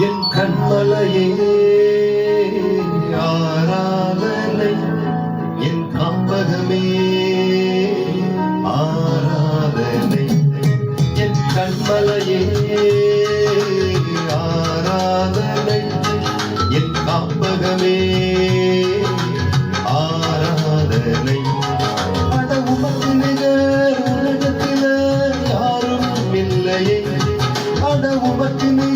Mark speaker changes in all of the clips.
Speaker 1: என் கண்மலையே ஆராதனை. என் காம்பகமே ஆராதனை. என் கண்மலையே ஆராதனை. என் காம்பகமே ஆராதனை. அட உமக்கு நிகர் யாரும் இல்லையே. உமக்கு நிகர்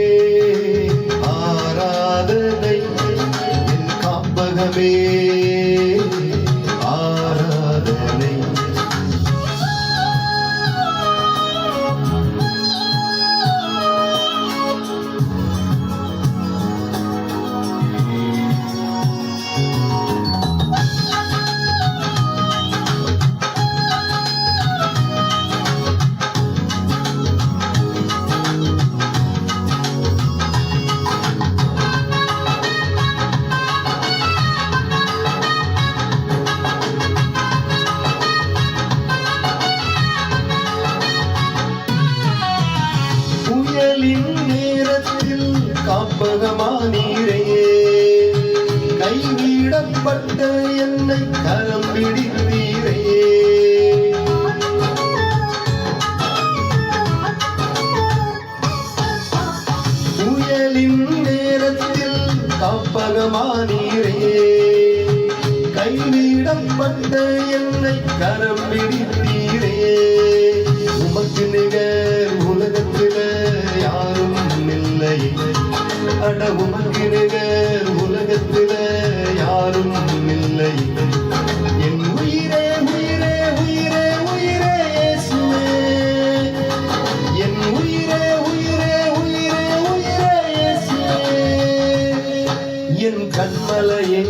Speaker 1: காப்பகமானீரே கைவிடப்பட்ட என்னை கரம் பிடித்தீரே புயலின் நேரத்தில் காப்பகமானீரே கைவிடப்பட்ட என்னை கரம் பிடித்தீரே அட உமக்கு நிகர் உலகத்தில யாரும் இல்லை. என் உயிரே உயிரே உயிரே உயிரே இயேசுவே. என் உயிரே உயிரே உயிரே உயிரே இயேசுவே. என் கண்மலையே